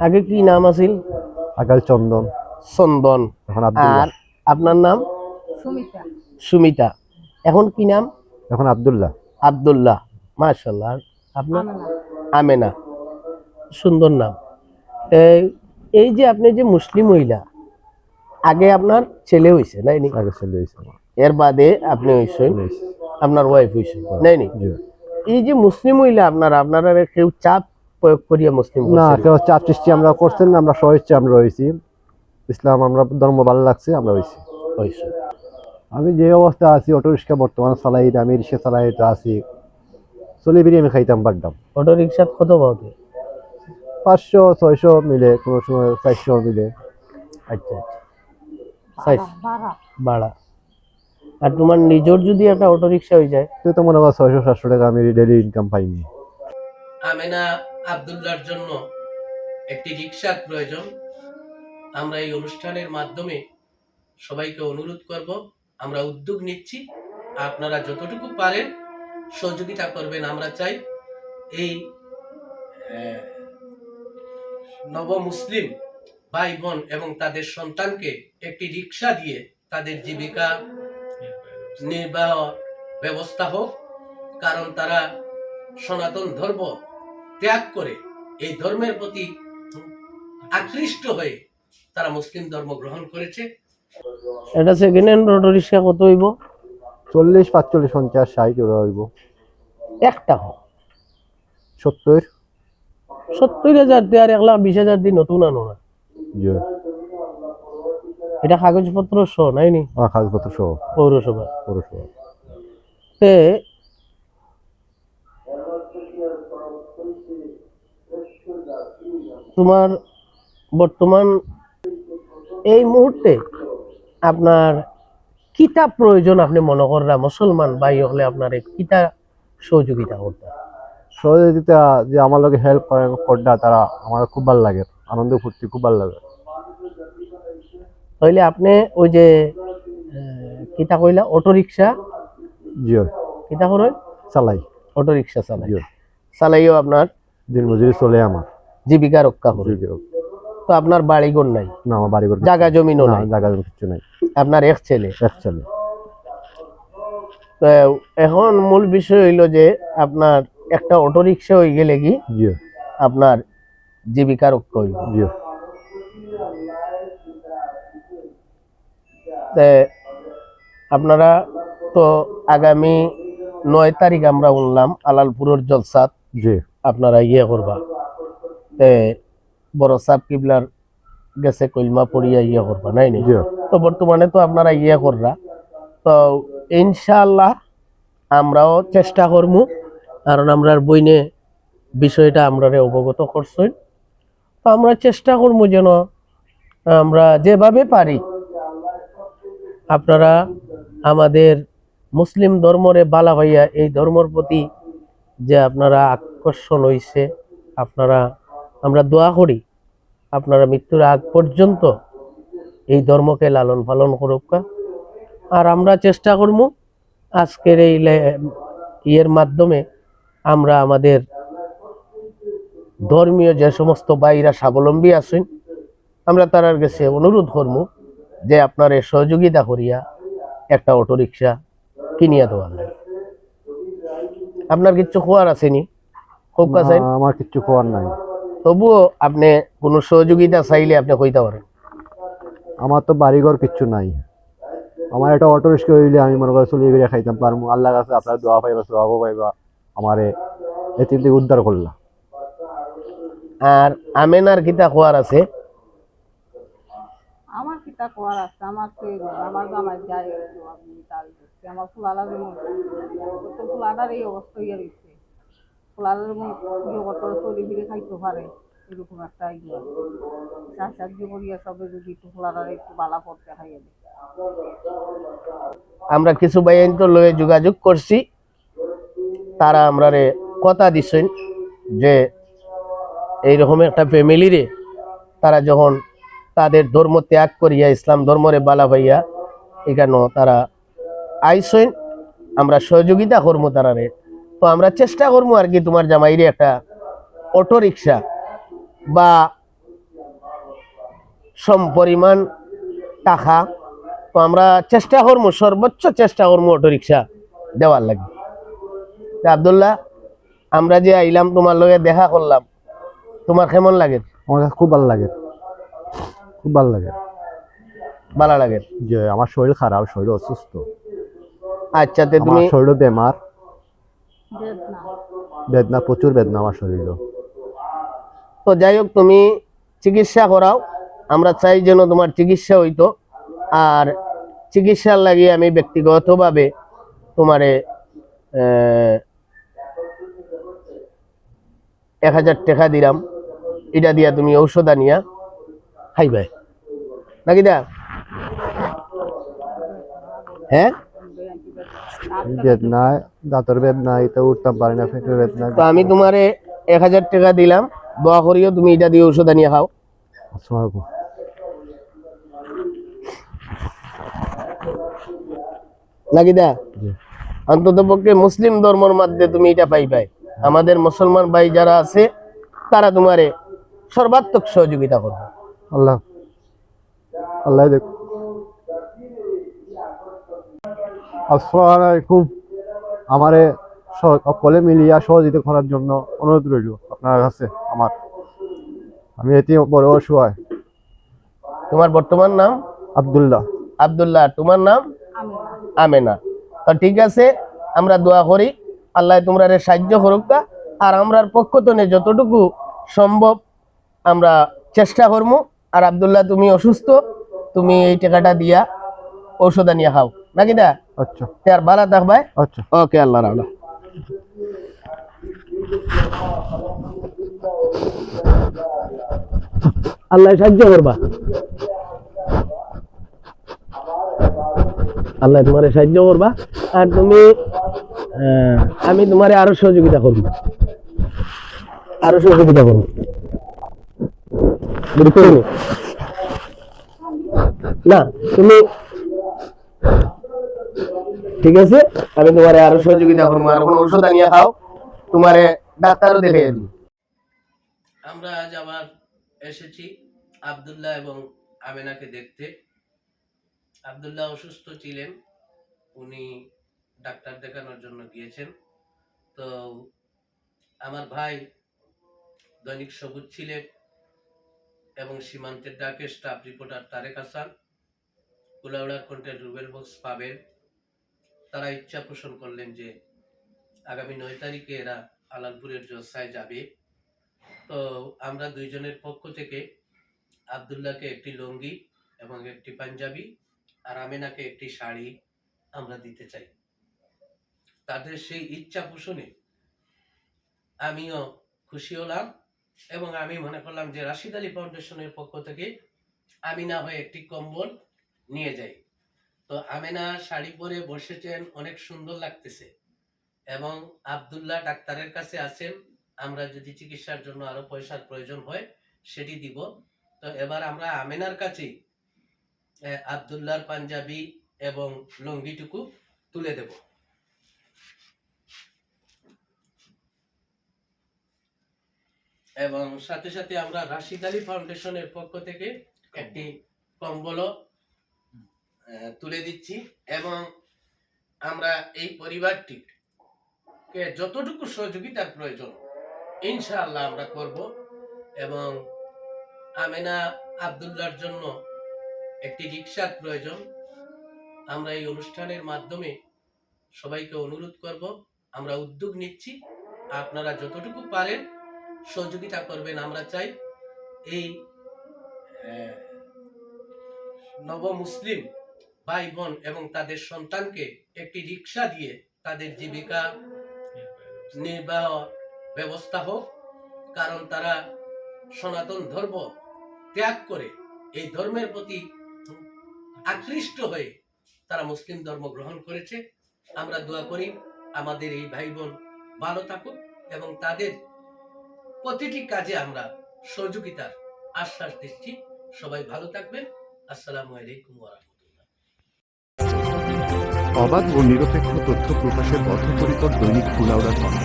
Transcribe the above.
আগে কি নাম আছিল? আকাল চন্দন। চন্দন। আর আপনার নাম? সুমিতা। সুমিতা। এখন কি নাম? এখন আব্দুল্লাহ। আব্দুল্লাহ। মাশাল্লাহ আপনার? আমেনা। সুন্দর নাম। এই- এই যে আপনি যে মুসলিম মহিলা আগে আপনার ছেলে হয়েছে নাই নি? আগে চলে এসেছে এর বাদে আপনি এসেছে। আপনার ওয়াইফ হয়েছেন নাই নি? জি। এই যে মুসলিম মহিলা আপনার আপনারা কেউ চাপ প্রয়োগ করিয়া মুসলিম না কেউ চাপ সৃষ্টি আমরা করছেন না আমরা সহিচ্ছে আমরা রয়েছি ইসলাম আমরা ধর্ম ভালো লাগছে আমরা হয়েছি হয়েছে আমি যে অবস্থা আছি অটো রিক্সা বর্তমানে চালাই আমি রিক্সা চালাই তো আছি। চলে বেরিয়ে আমি খাইতাম পারতাম অটো রিক্সাত কত পাওয়া পাঁচশো ছয়শো মিলে কোনো সময় চারশো মিলে। আচ্ছা আচ্ছা। সাইজ? বাড়া। ভাড়া আর তোমার নিজের যদি একটা অটো রিক্সা হয়ে যায়? তো তো মনে হয় ছয়শো সাতশো টাকা আমি ডেলি ইনকাম পাইনি। আমেনা আব্দুল্লাহর জন্য একটি রিক্সার প্রয়োজন। আমরা এই অনুষ্ঠানের মাধ্যমে সবাইকে অনুরোধ করব আমরা উদ্যোগ নিচ্ছি। আপনারা যতটুকু পারেন সহযোগিতা করবেন আমরা চাই এই আহ, নব মুসলিম ভাই বোন এবং তাদের সন্তানকে একটি রিক্সা দিয়ে তাদের জীবিকা নির্বাহ ব্যবস্থা হোক কারণ তারা সনাতন ধর্ম ত্যাগ করে এই ধর্মের প্রতি আকৃষ্ট হয়ে তারা মুসলিম ধর্ম গ্রহণ করেছে। এটা সেকেন্ড হ্যান্ড অটো রিক্সা কত হইব? চল্লিশ পাঁচচল্লিশ পঞ্চাশ ষাট ওরা হইব। একটা হোক। সত্তর। সত্তর হাজার দিয়ে আর এক লাখ বিশ হাজার দিয়ে নতুন আনো না। এটা কাগজপত্র সহ নাইনি আমার কাগজপত্র সহ। পৌরসভা। পৌরসভা। তে তোমার বর্তমান এই মুহূর্তে আপনার কিতা প্রয়োজন আপনি মনে করা মুসলমান ভাই হলে আপনার কিতা সহযোগিতা করতে? সহযোগিতা যে আমার লগে হেল্প করে করডা তারা আমার খুব ভালো লাগে। আনন্দ ফুর্তি খুব ভালো লাগে। তাইলে আপনি ওই যে কিতা কইলা? অটো রিক্সা জি কিতা করে চালাই। অটো রিক্সা চালাই চালাইও আপনার দিন মজুরি চলে আমার। জীবিকা রক্ষা করে। তো আপনার বাড়িঘর নাই? না আমার বাড়ি ঘর জায়গা জমিনও নাই? জায়গা জমি কিছু নাই। আপনার এক ছেলে? এক তো এখন মূল বিষয় হইল যে আপনার একটা অটো রিক্সা হয়ে গেলে কি আপনার জীবিকা রক্ষা হইব আপনারা তো আগামী নয় তারিখ আমরা উনলাম আলালপুরের জলসাত। জি। আপনারা ইয়ে করবা। তে বড় সাপ কিবলার গেছে কইলমা পড়িয়া ইয়ে করবা নাই নি? জি। তো বর্তমানে তো আপনারা ইয়ে কররা। তো ইনশাআল্লাহ আমরাও চেষ্টা করব কারণ আমরার বইনে বিষয়টা আমরা অবগত করছেন। তো আমরা চেষ্টা করব যেন আমরা যেভাবে পারি আপনারা আমাদের মুসলিম ধর্মরে বালা ভাইয়া এই ধর্মর প্রতি যে আপনারা আকর্ষণ হইছে, আপনারা, আমরা দোয়া করি, আপনারা মৃত্যুর আগ পর্যন্ত এই ধর্মকে লালন পালন করুক। আর আমরা চেষ্টা করব আজকের এই ইয়ের মাধ্যমে আমরা আমাদের ধর্মীয় যে সমস্ত বাইরা স্বাবলম্বী আছেন, আমরা তার কাছে অনুরোধ করব যে আপনার সহযোগিতা করিয়া একটা অটো রিক্সা কিনিয়া দেওয়ার লাগে আপনার কিচ্ছু খোয়ার আসেনি? কাছে আমার কিচ্ছু খাওয়ার নাই। তবুও আপনি কোনো সহযোগিতা চাইলে আপনি কইতে পারেন। আমার তো বাড়িঘর কিচ্ছু নাই। আমার একটা অটো রিক্সা হইলে আমি মনে করি চলিয়ে বেরিয়ে খাইতাম পারব আল্লাহ কাছে আপনার দোয়া পাইবা সোয়াবও পাইবা আমারে থেকে উদ্ধার করলা। আর আমেনার কিতা খোয়ার আছে? কিতা কোয়ার আছে রকম, আমার জামাই একটু আমি তার দেখছি আমার ফুলালার যেমন তো ফুলাটার এই অবস্থা ইয়ে রয়েছে ফুলালার যেমন ইয়ে কত চলি ফিরে খাইতে পারে এরকম একটা ইয়ে। সাহায্য করিয়া সবে যদি একটু ফুলাটার একটু বালা পড়তে খাইয়ে দেয়। আমরা কিছু বাইন তো লয়ে যোগাযোগ করছি তারা আমরা রে কথা দিছেন যে এইরকম একটা ফ্যামিলিরে তারা যখন তাদের ধর্ম ত্যাগ করিয়া, ইসলাম ধর্মরে বালা ভাইয়া এখানে তারা আইসেন। আমরা সহযোগিতা করব তারারে। তো আমরা চেষ্টা করব আর কি তোমার জামাইরে একটা অটো রিক্সা বা সম পরিমাণ টাকা। তো আমরা চেষ্টা করব সর্বোচ্চ চেষ্টা করব অটো রিক্সা দেওয়ার লাগে। আবদুল্লাহ, আমরা যে আইলাম, তোমার লগে দেখা করলাম। তোমার কেমন লাগে? আমার খুব ভালো লাগে। খুব ভালো লাগে। ভালো লাগে। যে আমার শরীর খারাপ শরীর অসুস্থ। আচ্ছা তে তুমি শরীর বেমার। বেদনা। বেদনা প্রচুর বেদনা আমার শরীর তো যাই হোক তুমি চিকিৎসা করাও। আমরা চাই যেন তোমার চিকিৎসা হইতো। আর চিকিৎসার লাগে আমি ব্যক্তিগতভাবে তোমারে আহ, এক হাজার টাকা দিলাম। এটা দিয়া তুমি ঔষধ আনিয়া খাইবে নাকি দা হ্যাঁ? বেদনা দাঁতের বেদনা এটা উঠতাম পারি না পেটের বেদনা তো আমি তোমারে এক হাজার টাকা দিলাম দোয়া করিও তুমি এটা দিয়ে আনিয়া খাও। আসসালামু নাকি দা অন্তত পক্ষে মুসলিম ধর্মের মধ্যে তুমি এটা পাইবাই। আমাদের মুসলমান ভাই যারা আছে তারা তোমারে সর্বাত্মক সহযোগিতা করবে। আল্লাহ। আল্লাহ দেখ। আসসালামু আলাইকুম আমারে সকলে মিলিয়া সহযোগিতা করার জন্য অনুরোধ রইল আপনার কাছে আমার। আমি এটি বড় অসহায়। তোমার বর্তমান নাম? আবদুল্লাহ। আব্দুল্লাহ তোমার নাম? আমেনা। তো ঠিক আছে আমরা দোয়া করি আল্লাহ তোমরা সাহায্য করুক। আর আমরার পক্ষ থেকে যতটুকু সম্ভব আমরা চেষ্টা করব আর আব্দুল্লাহ তুমি অসুস্থ তুমি এই টাকাটা দিয়া ঔষধ আনিয়া খাও। নাকি দা? আচ্ছা। আর ভালো থাকবাই আচ্ছা। ওকে আল্লাহ রাখল আল্লাহ সাহায্য করবা। আল্লাহ তোমার সাহায্য করবা। আর তুমি আহ, আমি তোমারে আরও সহযোগিতা করব। আরও সহযোগিতা করব। বুঝতে না, তুমি ঠিক আছে? আমি তোমারে আরও সহযোগিতা করব। আর কোনো ওষুধ আনিয়ে খাও, তোমারে ডাক্তারও দেখে আমরা আজ আবার এসেছি আব্দুল্লাহ এবং আমেনাকে দেখতে। আব্দুল্লাহ অসুস্থ ছিলেন, উনি ডাক্তার দেখানোর জন্য গিয়েছেন। তো আমার ভাই দৈনিক সবুজ ছিলেন এবং সীমান্তের ডাকে স্টাফ রিপোর্টার তারেক হাসান কুলাউড়ার কন্টেন্ট রুবেল বক্স পাবেন। তারা ইচ্ছা পোষণ করলেন যে আগামী নয় তারিখে এরা আলালপুরের জসায় যাবে। তো আমরা দুইজনের পক্ষ থেকে আবদুল্লাহকে একটি লুঙ্গি এবং একটি পাঞ্জাবি আর আমেনাকে একটি শাড়ি আমরা দিতে চাই। তাদের সেই ইচ্ছা পোষণে আমিও খুশি হলাম। এবং আমি মনে করলাম যে রাশিদ আলী ফাউন্ডেশনের পক্ষ থেকে আমি না হয় একটি কম্বল নিয়ে যাই। তো আমেনা শাড়ি পরে বসেছেন, অনেক সুন্দর লাগতেছে। এবং আবদুল্লাহ ডাক্তারের কাছে আছেন, আমরা যদি চিকিৎসার জন্য আরও পয়সার প্রয়োজন হয়, সেটি দিব। তো এবার আমরা আমেনার কাছে আবদুল্লাহর পাঞ্জাবি এবং লুঙ্গিটুকু তুলে দেব। এবং সাথে সাথে আমরা রাশিদ আলী ফাউন্ডেশনের পক্ষ থেকে একটি কম্বলও তুলে দিচ্ছি এবং আমরা এই পরিবারটি কে যতটুকু সহযোগিতার প্রয়োজন, ইনশাআল্লাহ আমরা করব এবং আমেনা আবদুল্লাহর জন্য একটি রিক্সার প্রয়োজন। আমরা এই অনুষ্ঠানের মাধ্যমে সবাইকে অনুরোধ করব, আমরা উদ্যোগ নিচ্ছি। আপনারা যতটুকু পারেন সহযোগিতা করবেন, আমরা চাই এই নব মুসলিম ভাই বোন এবং তাদের সন্তানকে একটি রিক্সা দিয়ে তাদের জীবিকা নির্বাহ ব্যবস্থা হোক, কারণ তারা সনাতন ধর্ম ত্যাগ করে এই ধর্মের প্রতি আকৃষ্ট হয়ে তারা মুসলিম ধর্ম গ্রহণ করেছে। আমরা দোয়া করি আমাদের এই ভাই বোন ভালো থাকুক এবং তাদের প্রতিটি কাজে আমরা সহযোগিতার আশ্বাস দিচ্ছি। সবাই ভালো থাকবেন। আসসালামু আলাইকুম অবাধ ও নিরপেক্ষ তথ্য প্রকাশের বদ্ধপরিকর দৈনিক কুলাউড়ার কণ্ঠ